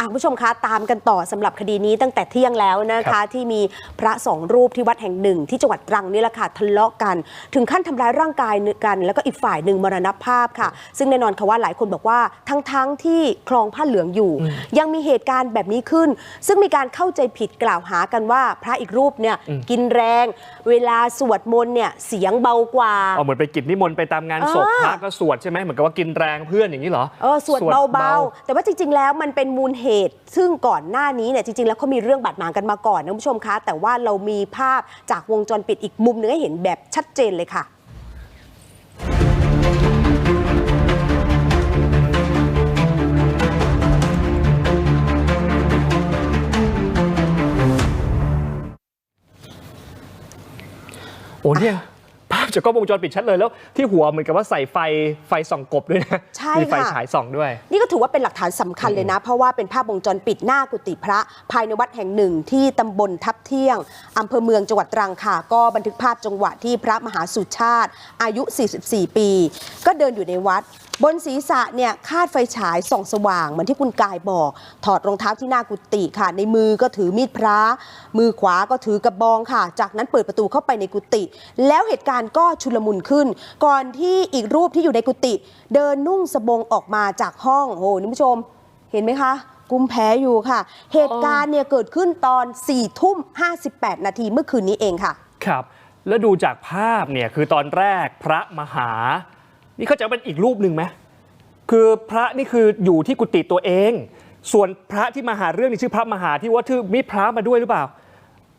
อะคุณผู้ชมคะตามกันต่อสำหรับคดีนี้ตั้งแต่เที่ยงแล้วนะครัคะบที่มีพระสองรูปที่วัดแห่งหนึ่ง ที่จังหวัดตรังนี่แหละค่ะทะเลาะกัน ถึงขั้นทำร้ายร่างกายกัน แล้วก็อีกฝ่ายหนึ่งมรณภาพค่ะ ซึ่งแน่นอนค่ะว่าหลายคนบอกว่าทั้งๆที่คลองผ้าเหลืองอยู่ ยังมีเหตุการณ์แบบนี้ขึ้น ซึ่งมีการเข้าใจผิดกล่าวหากันว่า พระอีกรูปเนี่ยกินแรง เวลาสวดมนต์เนี่ยเสียงเบากว่าเอาเหมือนไปกิจนิมนต์ไปตามงานศพอ่าพระก็สวดใช่ไหมเหมือนกับว่ากินแรงเพื่อนอย่างนี้เหรอเออสวดเบาๆแต่ว่าจริง ๆ แล้วมันเป็นมูลเหตุ ซึ่งก่อนหน้านี้เนี่ยจริงๆ แล้วเขามีเรื่องบาดหมางกันมาก่อนนะคุณผู้ชมคะ แต่ว่าเรามีภาพจากวงจรปิดอีกมุมหนึงให้เห็นแบบชัดเจนเลยค่ะโอ้เนี่ย จากกล้องวงจรปิดชัดเลยแล้วที่หัวเหมือนกับว่าใส่ไฟไฟส่องกบด้วยนะใช่มีไฟค่ะฉายส่องด้วย นี่ก็ถือว่าเป็นหลักฐานสำคัญเลยนะ เพราะว่าเป็นภาพวงจรปิดหน้ากุฏิพระ ภายในวัดแห่งหนึ่งที่ตำบลทับเที่ยงอำเภอเมืองจังหวัดตรังค่ะ ก็บันทึกภาพจังหวะที่พระมหาสุชาติ อายุ 44 ปี ก็เดินอยู่ในวัด บนศีรษะเนี่ยคาดไฟฉายส่องสว่างเหมือนที่คุณกายบอก ถอดรองเท้าที่หน้ากุฏิค่ะ ในมือก็ถือมีดพระ มือขวาก็ถือกระบองค่ะ จากนั้นเปิดประตูเข้าไปในกุฏิแล้วเหตุการณ์ก็็ชุลมุนขึ้น ก่อนที่อีกรูปที่อยู่ในกุฏิเดินนุ่งสบงออกมาจากห้องโอ้โหนี่ผู้ชม เห็นไหมคะกุมแพ้อยู่ค่ะ เหตุการณ์เนี่ยเกิดขึ้นตอน4ทุ่ม58 นาทีเมื่อคืนนี้เองค่ะ ครับ แล้วดูจากภาพเนี่ยคือตอนแรกพระมหา นี่เขาจะเป็นอีกรูปหนึ่งไหมคือพระนี่คืออยู่ที่กุฏิตัวเอง ส่วนพระที่มาหาเรื่องนี่ชื่อพระมหาที่ว่าถือมีพระมาด้วยหรือเปล่า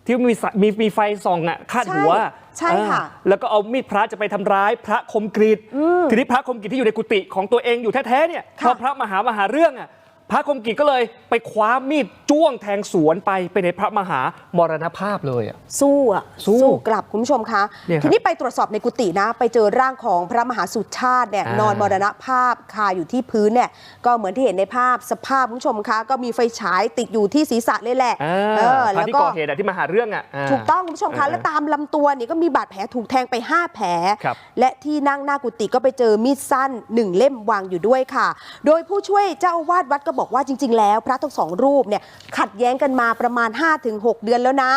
ที่มีสมีมีไฟส่องอะคาดหัวใช่ใช่ค่ะเออแล้วก็เอามีดพระจะไปทำร้ายพระคมกริตทีนี้พระคมกริตที่อยู่ในกุฏิของตัวเองอยู่แท้ๆเนี่ยพค่ะอพระมหามาหาเรื่องอะ พระคมกริตก็เลยไปคว้ามีดจ้วงแทงสวนไปไปในพระมหามรณภาพเลยอะ สู้อะสู้กลับคุณผู้ชมคะ เนี่ยครับทีนี้ไปตรวจสอบในกุฏินะ ไปเจอร่างของพระมหาสุชาติเนี่ยอ่าน อนมรณภาพคาอยู่ที่พื้นเนี่ยก็เหมือนที่เห็นในภาพสภาพคุณผู้ชมคะก็มีไฟฉายติดอยู่ที่ศีรษะเลยแหละอ่าเออพระแล้วที่ก็ ก่อเหตุอะที่มาหาเรื่องอะา ถูกต้องคุณผู้ชมคะ อ่าและตามลำตัวเนี่ยก็มีบาดแผลถูกแทงไป 5 แผล ครับและที่นั่งหน้ากุฏิก็ไปเจอมีดสั้น 1 เล่มวางอยู่ด้วยค่ะ โดยผู้ช่วยเจ้าอาวาสวัดก็บอกว่าจริง ๆ แล้วพระทั้งสองรูปเนี่ยขัดแย้งกันมาประมาณ 5-6 เดือนแล้วนะ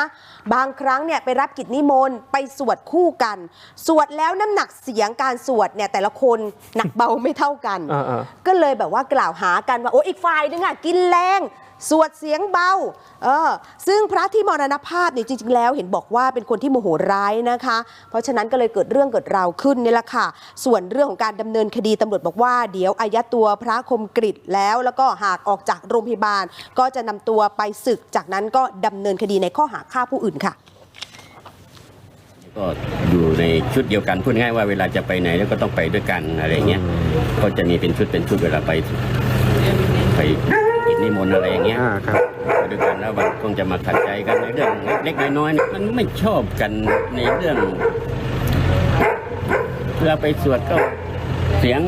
บางครั้งเนี่ยไปรับกิจนิมนต์ไปสวดคู่กัน สวดแล้วน้ำหนักเสียงการสวดเนี่ยแต่ละคนหนักเบาไม่เท่ากัน อ่าก็เลยแบบว่ากล่าวหากันว่าโอ้อีกฝ่ายนึงอะกินแรงสวดเสียงเบาเออซึ่งพระที่มรณภาพเนี่ยจริงๆแล้วเห็นบอกว่าเป็นคนที่โมโหร้ายนะคะ เพราะฉะนั้นก็เลยเกิดเรื่องเกิดราวขึ้นนี่แหละค่ะ ส่วนเรื่องของการดำเนินคดีตำรวจบอกว่า เดี๋ยวอายัดตัวพระคมกริตแล้ว แล้วก็หากออกจากโรงพยาบาล ก็จะนำตัวไปศึกจากนั้นก็ดำเนินคดีในข้อหาฆ่าผู้อื่นค่ะก็อยู่ในชุดเดียวกันพูดง่ายว่าเวลาจะไปไหนแล้วก็ต้องไปด้วยกันอะไรเงี้ยก็จะมีเป็นชุดเป็นชุดเวลาไปไป กินนิมนต์อะไรอย่างเงี้ยอ่าครับ ไปด้วยกันแล้วมันคงจะมาขัดใจกันในเรื่องเล็กๆน้อยๆเนี่ยมันไม่ชอบกันในเรื่องเวลาไปสวดก็เสียง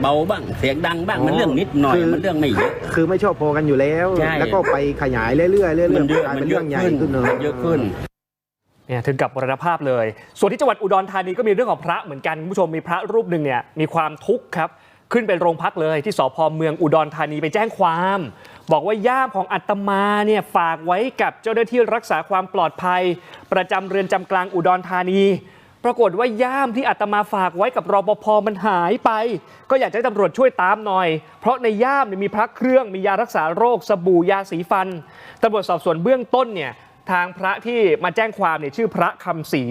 เบาบ้าง เสียงดังบ้างมันเรื่องนิดหน่อย คือ มันเรื่องไม่เยอะ คือไม่ชอบพอกันอยู่แล้ว ใช่ แล้วก็ไปขยายเรื่อยๆเรื่อยๆมันเยอะกลายมัเป็นนเยเรื่อะองใหญ่ขึ้นขึ้นเนอะ มันเยอะขึ้น เนี่ยถึงกับมรณภาพเลย ส่วนที่จังหวัดอุดรธานีก็มีเรื่องของพระเหมือนกันคุณผู้ชมมีพระรูปหนึ่งเนี่ยมีความทุกข์ครับ ขึ้นเป็นโรงพักเลยที่สพเมืองอุดรธานีไปแจ้งความ บอกว่าย่ามของอัตมาเนี่ยฝากไว้กับเจ้าหน้าที่รักษาความปลอดภัย ประจำเรือนจำกลางอุดรธานี ปรากฏว่าย่ามที่อัตมาฝากไว้กับรปภมันหายไป ก็อยากให้ตำรวจช่วยตามหน่อย เพราะในย่ามเนี่ยมีพระเครื่องมียารักษาโรคสบู่ยาสีฟันตำรวจสอบสวนเบื้องต้นเนี่ยทางพระที่มาแจ้งความเนี่ยชื่อพระคำศรี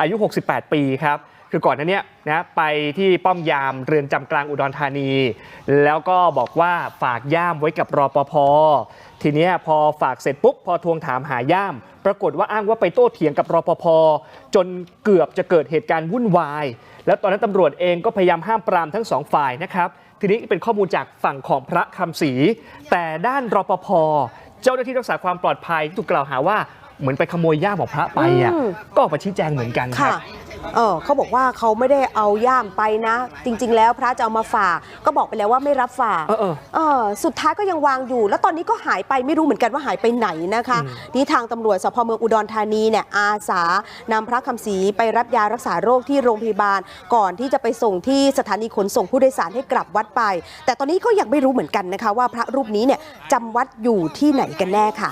อายุ 68 ปีครับ คือก่อนหน้าเนี้ยนะไปที่ป้อมยามเรือนจำกลางอุดรธานี แล้วก็บอกว่าฝากย่ามไว้กับรปภทีเนี้ยพอฝากเสร็จปุ๊บพอทวงถามหาย่าม ปรากฏว่าอ้างว่าไปโต้เถียงกับรปภจนเกือบจะเกิดเหตุการณ์วุ่นวาย แล้วตอนนั้นตำรวจเองก็พยายามห้ามปรามทั้งสองฝ่ายนะครับทีนี้เป็นข้อมูลจากฝั่งของพระคำศรีแต่ด้านรปภเจ้าหน้าที่รักษาความปลอดภัยที่ถูกกล่าวหาว่าเหมือนไปขโมยย่ามของพระไปอะอืมก็ออกมาชี้แจงเหมือนกันครัค่ะบ เออเขาบอกว่าเขาไม่ได้เอาย่ามไปนะ จริง ๆ แล้วพระจะเอามาฝากก็บอกไปแล้วว่าไม่รับฝากเออเออ เออสุดท้ายก็ยังวางอยู่ แล้วตอนนี้ก็หายไปไม่รู้เหมือนกันว่าหายไปไหนนะคะอืมนี่ทางตำรวจสพเมืองอุดรธานีเนี่ยอาสานำพระคำศรีไปรับยารักษาโรคที่โรงพยาบาล ก่อนที่จะไปส่งที่สถานีขนส่งผู้โดยสารให้กลับวัดไป แต่ตอนนี้ก็ยังไม่รู้เหมือนกันนะคะว่าพระรูปนี้เนี่ยจำวัดอยู่ที่ไหนกันแน่ค่ะ